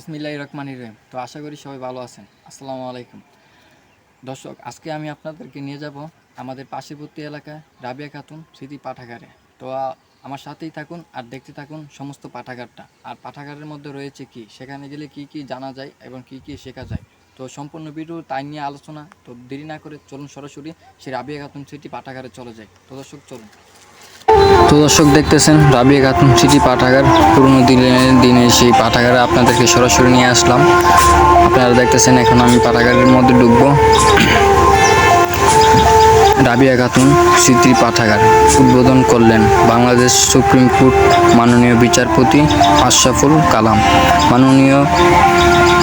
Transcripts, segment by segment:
বিসমিল্লাহ রহমানির রহিম। তো আশা করি সবাই ভালো আছেন। আসসালামু আলাইকুম। দর্শক, আজকে আমি আপনাদেরকে নিয়ে যাব আমাদের পার্শ্ববর্তী এলাকায় রাবিয়া খাতুন স্মৃতি পাঠাগারে। তো আমার সাথেই থাকুন আর দেখতে থাকুন সমস্ত পাঠাগারটা। আর পাঠাগারের মধ্যে রয়েছে কি, সেখানে গেলে কি কি জানা যায় এবং কি কি শেখা যায়। তো সম্পূর্ণ ভিডিও তাই নিয়ে আলোচনা, তো দেরি না করে চলুন সরাসরি সেই রাবিয়া খাতুন স্মৃতি পাঠাগারে চলে যায় তো দর্শক, চলুন। তো দর্শক দেখতেছেন রাবিয়া খাতুন সিটি পাঠাগার। পুরনো দিনের দিনে সেই পাঠাগারে আপনাদেরকে সরাসরি নিয়ে আসলাম। আপনারা দেখতেছেন, এখন আমি পাঠাগারের মধ্যে ডুববো রাবিয়া খাতুন স্মৃতি পাঠাগার উদ্বোধন করলেন বাংলাদেশ সুপ্রিম কোর্ট মাননীয় বিচারপতি আশরাফুল কালাম। মাননীয়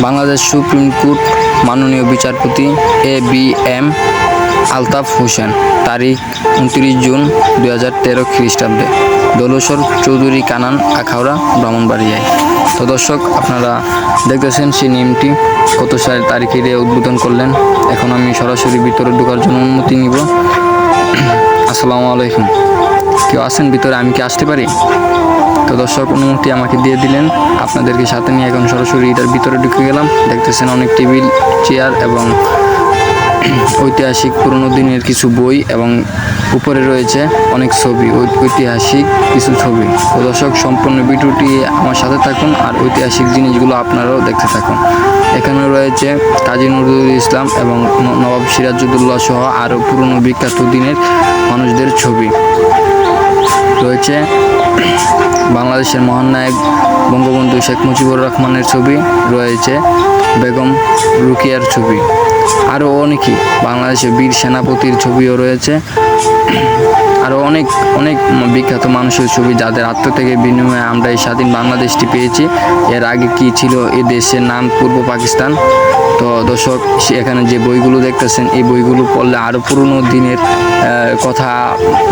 বাংলাদেশ সুপ্রিম কোর্ট মাননীয় বিচারপতি A B M Altaf Hossain, তারিখ উনত্রিশ জুন দুই হাজার তেরো খ্রিস্টাব্দে দোলসর চৌধুরী কানান, আখাউড়া, ব্রাহ্মণবাড়িয়ায়। তো দর্শক, আপনারা দেখতেছেন সেই নিয়মটি, কত সালের তারিখে উদ্বোধন করলেন। এখন আমি সরাসরি ভিতরে ঢোকার জন্য অনুমতি নিব। আসসালামু আলাইকুম। কেউ আছেন ভিতরে? আমি কি আসতে পারি? তো দর্শক, অনুমতি আমাকে দিয়ে দিলেন। আপনাদেরকে সাথে নিয়ে এখন সরাসরি এটার ভিতরে ঢুকে গেলাম। দেখতেছেন অনেক টেবিল, চেয়ার এবং ঐতিহাসিক পুরনো দিনের কিছু বই এবং উপরে রয়েছে অনেক ছবি। ঐতিহাসিক কিছু ছবি। তো দর্শক, সম্পূর্ণ ভিডিওটি আমার সাথে থাকুন আর ঐতিহাসিক জিনিসগুলো আপনারাও দেখতে থাকুন। এখানে রয়েছে কাজী নজরুল ইসলাম এবং নবাব সিরাজুদ্দৌল্লা সহ আরও পুরনো বিখ্যাত দিনের মানুষদের ছবি। রয়েছে বাংলাদেশের মহান নায়ক বঙ্গবন্ধু শেখ মুজিবুর রহমানের ছবি। রয়েছে বেগম রুকিয়ার ছবি। আরও অনেকই বাংলাদেশের বীর সেনাপতির ছবিও রয়েছে। আরও অনেক অনেক বিখ্যাত মানুষের ছবি যাদের আত্ম থেকে বিনিময়ে আমরা এই স্বাধীন বাংলাদেশটি পেয়েছি। এর আগে কি ছিল এ দেশের নাম পূর্ব পাকিস্তান? তো দর্শক এখানে যে বইগুলো দেখতেছেন, এই বইগুলো পড়লে আরও পুরনো দিনের কথা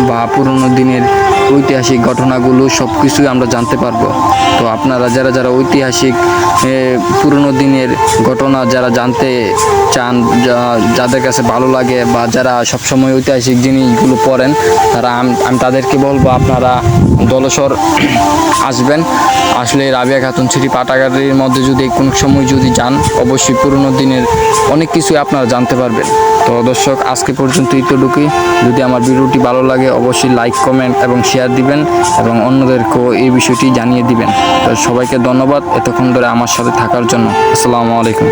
বা পুরনো দিনের ঐতিহাসিক ঘটনাগুলো সব কিছুই আমরা জানতে পারব। তো আপনারা যারা যারা ঐতিহাসিক পুরনো দিনের ঘটনা যারা জানতে চান যাদের কাছে ভালো লাগে বা যারা সবসময় ঐতিহাসিক জিনিসগুলো পড়েন, তারা আমি তাদেরকে বলব, আপনারা দলসর আসবেন। আসলে রাবিয়া খাতুন সিটি পাটাগারের মধ্যে যদি কোনো সময় যদি যান, অবশ্যই পুরনো দিনের অনেক কিছুই আপনারা জানতে পারবেন। তো দর্শক, আজকে পর্যন্ত এতটুকুই যদি আমার ভিডিওটি ভালো লাগে, অবশ্যই লাইক কমেন্ট এবং শেয়ার দিবেন এবং অন্যদেরকেও এই বিষয়টি জানিয়ে দিবেন। তো সবাইকে ধন্যবাদ এতক্ষণ ধরে আমার সাথে থাকার জন্য। আসসালামু আলাইকুম।